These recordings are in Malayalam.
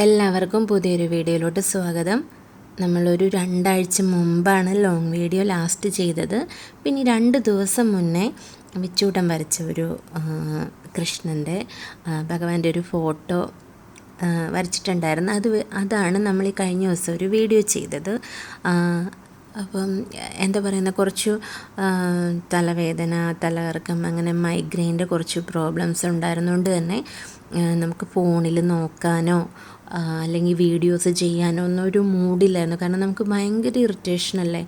എല്ലാവർക്കും പുതിയൊരു വീഡിയോയിലോട്ട് സ്വാഗതം. നമ്മളൊരു രണ്ടാഴ്ച മുമ്പാണ് ലോങ് വീഡിയോ ലാസ്റ്റ് ചെയ്തത്. പിന്നെ രണ്ട് ദിവസം മുന്നേ വിച്ചൂട്ടം വരച്ച ഒരു കൃഷ്ണന്റെ ഭഗവാന്റെ ഒരു ഫോട്ടോ വരച്ചിട്ടുണ്ടായിരുന്നു. അത് അതാണ് നമ്മൾ ഈ കഴിഞ്ഞ ദിവസം ഒരു വീഡിയോ ചെയ്തത്. അപ്പം എന്താ പറയുന്ന കുറച്ച് തലവേദന തലകറക്കം അങ്ങനെ മൈഗ്രെയിന്റെ കുറച്ച് പ്രോബ്ലംസ് ഉണ്ടായിരുന്നുകൊണ്ട് തന്നെ നമുക്ക് ഫോണിൽ നോക്കാനോ അല്ലെങ്കിൽ വീഡിയോസ് ചെയ്യാനോ ഒന്നും ഒരു മൂഡില്ലായിരുന്നു. കാരണം നമുക്ക് ഭയങ്കര ഇറിറ്റേഷൻ അല്ലേ?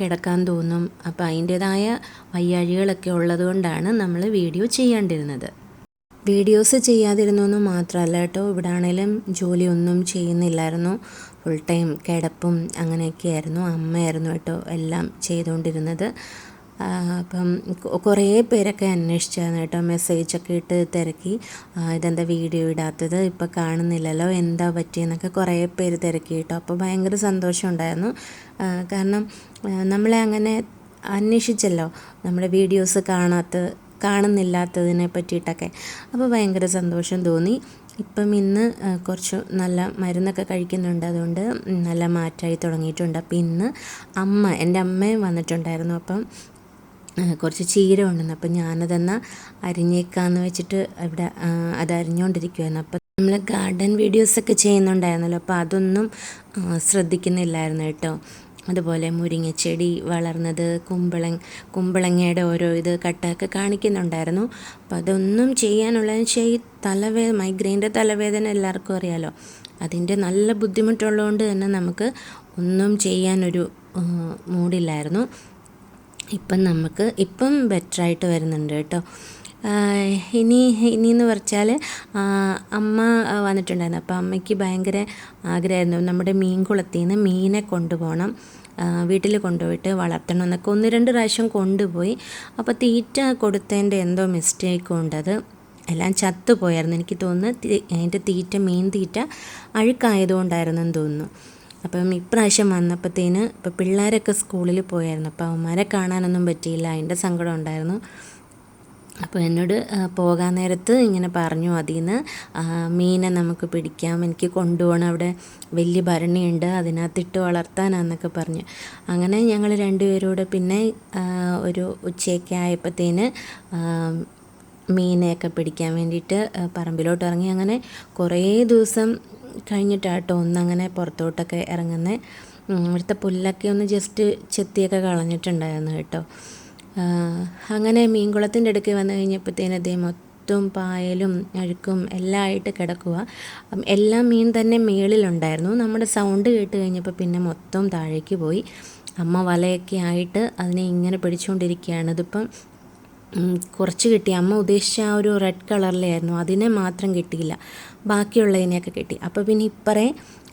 കിടക്കാൻ തോന്നും. അപ്പോൾ അതിന്റേതായ വയ്യാഴികളൊക്കെ ഉള്ളതുകൊണ്ടാണ് നമ്മൾ വീഡിയോ ചെയ്യാണ്ടിരുന്നത്. വീഡിയോസ് ചെയ്യാതിരുന്നെന്ന് മാത്രമല്ല കേട്ടോ. ഇവിടെ ആണെങ്കിലും ജോലിയൊന്നും ചെയ്യുന്നില്ലായിരുന്നു. Full time കിടപ്പും അങ്ങനെയൊക്കെയായിരുന്നു. അമ്മയായിരുന്നു കേട്ടോ എല്ലാം ചെയ്തുകൊണ്ടിരുന്നത്. അപ്പം കുറേ പേരൊക്കെ അന്വേഷിച്ചായിരുന്നു കേട്ടോ. മെസ്സേജൊക്കെ ഇട്ട് തിരക്കി. ഇതെന്താ വീഡിയോ ഇടാത്തത്? ഇപ്പോൾ കാണുന്നില്ലല്ലോ. എന്താ പറ്റിയെന്നൊക്കെ കുറേ പേര് തിരക്കി കേട്ടോ. അപ്പോൾ ഭയങ്കര സന്തോഷമുണ്ടായിരുന്നു കാരണം നമ്മളെ അങ്ങനെ അന്വേഷിച്ചല്ലോ. നമ്മുടെ വീഡിയോസ് കാണാത്ത കാണുന്നില്ലാത്തതിനെ പറ്റിയിട്ടൊക്കെ. അപ്പോൾ ഭയങ്കര സന്തോഷം തോന്നി. ഇപ്പം ഇന്ന് കുറച്ച് നല്ല മരുന്നൊക്കെ കഴിക്കുന്നുണ്ട്. അതുകൊണ്ട് നല്ല മാറ്റമായി തുടങ്ങിയിട്ടുണ്ട്. അപ്പം ഇന്ന് അമ്മ എന്റെ അമ്മയും വന്നിട്ടുണ്ടായിരുന്നു. അപ്പം കുറച്ച് ചീര ഉണ്ടെന്ന് അപ്പം ഞാനതെന്നാൽ അരിഞ്ഞേക്കാന്ന് വെച്ചിട്ട് ഇവിടെ അത് അരിഞ്ഞുകൊണ്ടിരിക്കുമായിരുന്നു അപ്പം നമ്മൾ ഗാർഡൻ വീഡിയോസൊക്കെ ചെയ്യുന്നുണ്ടായിരുന്നല്ലോ. അപ്പോൾ അതൊന്നും ശ്രദ്ധിക്കുന്നില്ലായിരുന്നു കേട്ടോ. അതുപോലെ മുരിങ്ങച്ചെടി വളർന്നത് കുമ്പള കുമ്പളങ്ങയുടെ ഓരോ ഇത് കട്ടൊക്കെ കാണിക്കുന്നുണ്ടായിരുന്നു. അപ്പോൾ അതൊന്നും ചെയ്യാനുള്ളതെന്ന് വെച്ചാൽ ഈ തലവേ മൈഗ്രെയിന്റെ തലവേദന എല്ലാവർക്കും അറിയാലോ. അതിന്റെ നല്ല ബുദ്ധിമുട്ടുള്ളതുകൊണ്ട് തന്നെ നമുക്ക് ഒന്നും ചെയ്യാനൊരു മൂടില്ലായിരുന്നു ഇപ്പം നമുക്ക് ഇപ്പം ബെറ്ററായിട്ട് വരുന്നുണ്ട് കേട്ടോ. ഇനി ഇനി വെച്ചാൽ അമ്മ വന്നിട്ടുണ്ടായിരുന്നു. അപ്പോൾ അമ്മയ്ക്ക് ഭയങ്കര ആഗ്രഹമായിരുന്നു. നമ്മുടെ മീൻ കുളത്തിൽ നിന്ന് മീനെ കൊണ്ടുപോകണം. വീട്ടിൽ കൊണ്ടുപോയിട്ട് വളർത്തണം എന്നൊക്കെ ഒന്ന് രണ്ട് പ്രാവശ്യം കൊണ്ടുപോയി. അപ്പോൾ തീറ്റ കൊടുത്തതിന്റെ എന്തോ മിസ്റ്റേക്ക് ഉണ്ടത്. എല്ലാം ചത്തുപോയായിരുന്നു. എനിക്ക് തോന്നുന്നു അതിന്റെ തീറ്റ മീൻ തീറ്റ അഴുക്കായതുകൊണ്ടായിരുന്നെന്ന് തോന്നുന്നു. അപ്പം ഇപ്രാവശ്യം വന്നപ്പോഴത്തേന് ഇപ്പോൾ പിള്ളേരൊക്കെ സ്കൂളിൽ പോയായിരുന്നു. അപ്പോൾ അവന്മാരെ കാണാനൊന്നും പറ്റിയില്ല. അതിന്റെ സങ്കടം ഉണ്ടായിരുന്നു. അപ്പോൾ എന്നോട് പോകാൻ നേരത്ത് ഇങ്ങനെ പറഞ്ഞു അതിൽ നിന്ന് മീനെ നമുക്ക് പിടിക്കാം. എനിക്ക് കൊണ്ടുപോകണം. അവിടെ വലിയ ഭരണിയുണ്ട്. അതിനകത്തിട്ട് വളർത്താനാന്നൊക്കെ പറഞ്ഞു. അങ്ങനെ ഞങ്ങൾ രണ്ടുപേരൂടെ പിന്നെ ഒരു ഉച്ചയൊക്കെ ആയപ്പോഴത്തേന് മീനെയൊക്കെ പിടിക്കാൻ വേണ്ടിയിട്ട് പറമ്പിലോട്ട് ഇറങ്ങി അങ്ങനെ കുറേ ദിവസം കഴിഞ്ഞിട്ടാട്ടോ ഒന്നങ്ങനെ പുറത്തോട്ടൊക്കെ ഇറങ്ങുന്നത് ഇവിടുത്തെ പുല്ലൊക്കെ ഒന്ന് ജസ്റ്റ് ചെത്തിയൊക്കെ കളഞ്ഞിട്ടുണ്ടായിരുന്നു കേട്ടോ. അങ്ങനെ മീൻകുളത്തിന്റെ അടുക്ക് വന്നു കഴിഞ്ഞപ്പോഴത്തേനും അതേ മൊത്തം പായലും അഴുക്കും എല്ലാം ആയിട്ട് കിടക്കുക എല്ലാ മീൻ തന്നെ മേളിലുണ്ടായിരുന്നു. നമ്മുടെ സൗണ്ട് കേട്ട് കഴിഞ്ഞപ്പോൾ പിന്നെ മൊത്തം താഴേക്ക് പോയി. അമ്മ വലയൊക്കെ ആയിട്ട് അതിനെ ഇങ്ങനെ പിടിച്ചുകൊണ്ടിരിക്കുകയാണ്. ഇതിപ്പം കുറച്ച് കിട്ടി. അമ്മ ഉദ്ദേശിച്ച ആ ഒരു റെഡ് കളറിലായിരുന്നു അതിനെ മാത്രം കിട്ടിയില്ല. ബാക്കിയുള്ളതിനെയൊക്കെ കിട്ടി. അപ്പോൾ പിന്നെ ഇപ്പറേ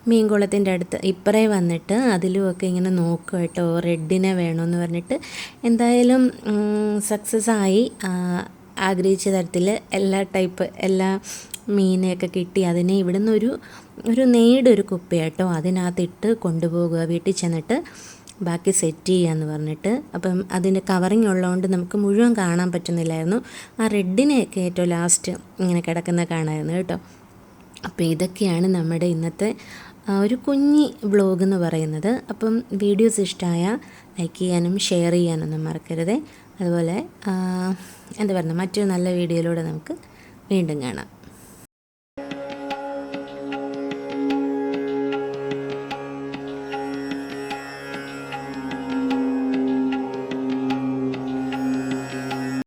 മീൻകുളത്തിന്റെ അടുത്ത് ഇപ്പറേ വന്നിട്ട് അതിലുമൊക്കെ ഇങ്ങനെ നോക്കുക കേട്ടോ. റെഡിനെ വേണമെന്ന് പറഞ്ഞിട്ട് എന്തായാലും സക്സസ് ആയി. ആഗ്രഹിച്ച തരത്തിൽ എല്ലാ ടൈപ്പ് എല്ലാ മീനെയൊക്കെ കിട്ടി. അതിനെ ഇവിടുന്ന് ഒരു ഒരു നേടൊരു കുപ്പയാട്ടോ. അതിനകത്തിട്ട് കൊണ്ടുപോകുക വീട്ടിൽ ചെന്നിട്ട് ബാക്കി സെറ്റ് ചെയ്യാന്ന് പറഞ്ഞിട്ട് അപ്പം അതിന്റെ കവറിങ് ഉള്ളതുകൊണ്ട് നമുക്ക് മുഴുവൻ കാണാൻ പറ്റുന്നില്ലായിരുന്നു. ആ റെഡിനെയൊക്കെ ഏറ്റവും ലാസ്റ്റ് ഇങ്ങനെ കിടക്കുന്ന കാണായിരുന്നു കേട്ടോ. അപ്പോൾ ഇതൊക്കെയാണ് നമ്മുടെ ഇന്നത്തെ ഒരു കുഞ്ഞി വ്ളോഗ് എന്ന് പറയുന്നത്. അപ്പം വീഡിയോസ് ഇഷ്ടമായ ലൈക്ക് ചെയ്യാനും ഷെയർ ചെയ്യാനൊന്നും മറക്കരുത്. അതുപോലെ എന്താ പറയുക മറ്റൊരു നല്ല വീഡിയോയിലൂടെ നമുക്ക് വീണ്ടും കാണാം.